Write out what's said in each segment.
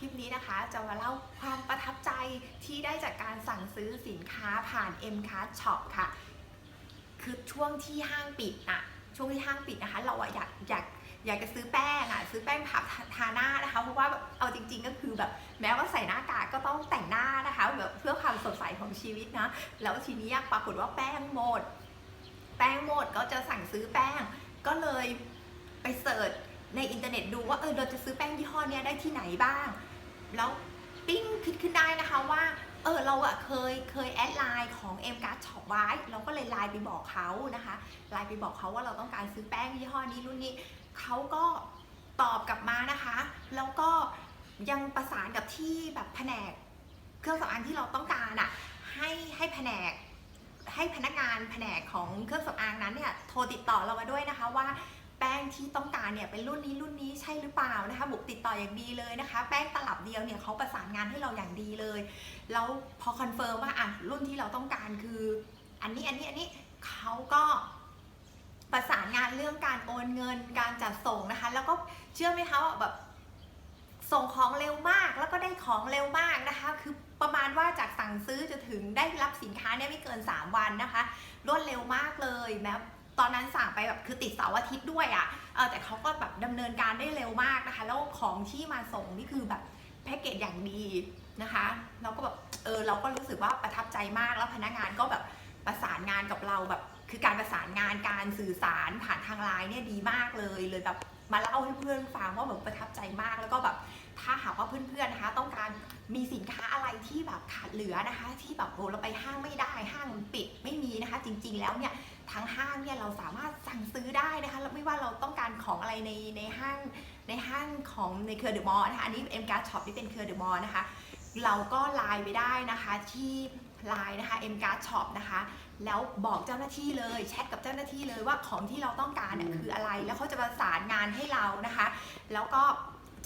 คลิปนี้นะคะจะมาเล่าความประทับใจที่ได้จากการสั่งซื้อสินค้าผ่าน M Card Shop ค่ะ คือช่วงที่ห้างปิดอะช่วงที่ห้างปิดนะคะ เราอะอยากอยากอยากจะซื้อแป้งอะซื้อแป้งพับทาหน้านะคะ เพราะว่าเอาจริง ๆ ก็คือแบบแม้ว่าใส่หน้ากากก็ต้องแต่งหน้านะคะแบบเพื่อความสดใสของชีวิตนะ แล้วทีนี้ปรากฏว่าแป้งหมด แป้งหมดก็จะสั่งซื้อแป้ง ก็เลยไปเสิร์ชในอินเทอร์เน็ตดูว่าเออเราจะซื้อแป้งยี่ห้อนี้ได้ที่ไหนบ้าง แล้วปิ้งคิดขึ้นได้นะคะว่าเออเราอะเคยเคยแอดไลน์ของ M Card Shop ไว้เราก็เลยไลน์ไปบอกเขานะคะไลน์ไปบอกเขาว่าเราต้องการซื้อแป้งยี่ห้อนี้รุ่นนี้เขาก็ตอบกลับมานะคะ แล้วก็ยังประสานกับที่แบบแผนกเครื่องสำอางที่เราต้องการอะให้ให้แผนกให้พนักงานแผนกของเครื่องสำอางนั้นเนี่ยโทรติดต่อเรามาด้วยนะคะว่า แป้งที่ต้องการเนี่ยเป็นรุ่นนี้รุ่นนี้ใช่หรือเปล่านะคะ บุกติดต่ออย่างดีเลยนะคะ แป้งตลับเดียวเนี่ยเขาประสานงานให้เราอย่างดีเลย แล้วพอคอนเฟิร์มว่าอะรุ่นที่เราต้องการคือ อันนี้อันนี้อันนี้เขาก็ประสานงานเรื่องการโอนเงินการจัดส่งนะคะ แล้วก็เชื่อไหมคะว่าแบบส่งของเร็วมากแล้วก็ได้ของเร็วมากนะคะ คือประมาณว่าจากสั่งซื้อจะถึงได้รับสินค้าเนี่ยไม่เกิน 3 วันนะคะ รวดเร็วมากเลยแม้ ตอนนั้นสั่งไปแบบคือติดเสาร์อาทิตย์ด้วยอะ่ะเออแต่เขาก็แบบดำเนินการได้เร็วมากนะคะ แล้วของที่มาส่งนี่คือแบบแพ็กเกจอย่างดีนะคะ เราก็แบบเออเราก็รู้สึกว่าประทับใจมากแล้วพนักงานก็แบบประสานงานกับเราแบบคือการประสานงานการสื่อสารผ่านทางไลน์เนี่ยดีมากเลยเลยแบบมาเล่าให้เพื่อนฟังว่าแบบประทับใจมากแล้วก็แบบถ้าหากว่าเพื่อนๆนะคะ ต้องการมีสินค้าอะไรที่แบบขาดเหลือนะคะ ที่แบบโอ้เราไปห้างไม่ได้ห้างมันปิดไม่มีนะคะ จริง ๆ แล้วเนี่ย ทางห้างเนี่ยเราสามารถสั่งซื้อได้นะคะแล้วไม่ว่าเราต้องการของอะไรในในห้างในห้างของในเครือเดอะมอลล์นะคะอันนี้เอ็มการ์ดช็อปที่เป็นเครือเดอะมอลล์นะคะเราก็ไลน์ไปได้นะคะที่ไลน์นะคะ M Card Shop นะคะ แล้วบอกเจ้าหน้าที่เลยแชทกับเจ้าหน้าที่เลยว่าของที่เราต้องการเนี่ยคืออะไรแล้วเขาจะประสานงานให้เรานะคะ แล้วก็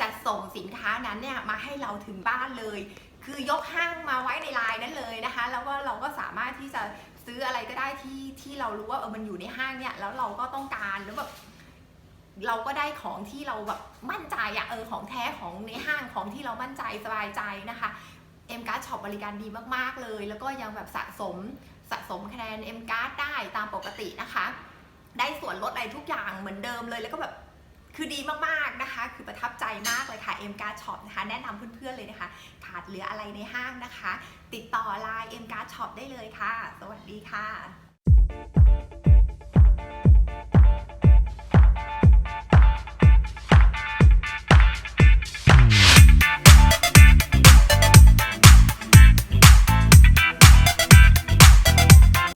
จะส่งสินค้านั้นเนี่ยมาให้เราถึงบ้านเลย คือยกห้างมาไว้ในไลน์นั้นเลยนะคะ แล้วก็เราก็สามารถ ที่จะซื้ออะไรก็ได้ที่ที่เรารู้ว่าเออมันอยู่ในห้างเนี่ยแล้วเราก็ต้องการแล้วแบบเราก็ได้ของที่เราแบบมั่นใจอะเออของแท้ของในห้างของที่เรามั่นใจสบายใจนะคะ M Card Shop บริการดีมากๆเลย แล้วก็ยังแบบสะสมสะสมคะแนน M Card ได้ตามปกตินะคะ ได้ส่วนลดอะไรทุกอย่างเหมือนเดิมเลยแล้วก็แบบ คือดีมากๆนะคะ คือประทับใจมากเลยค่ะเอ็มการ์ช็อปนะคะ แนะนำเพื่อนๆเลยนะคะ ขาดเหลืออะไรในห้างนะคะ ติดต่อไลน์เอ็มการ์ช็อปได้เลยค่ะ สวัสดีค่ะ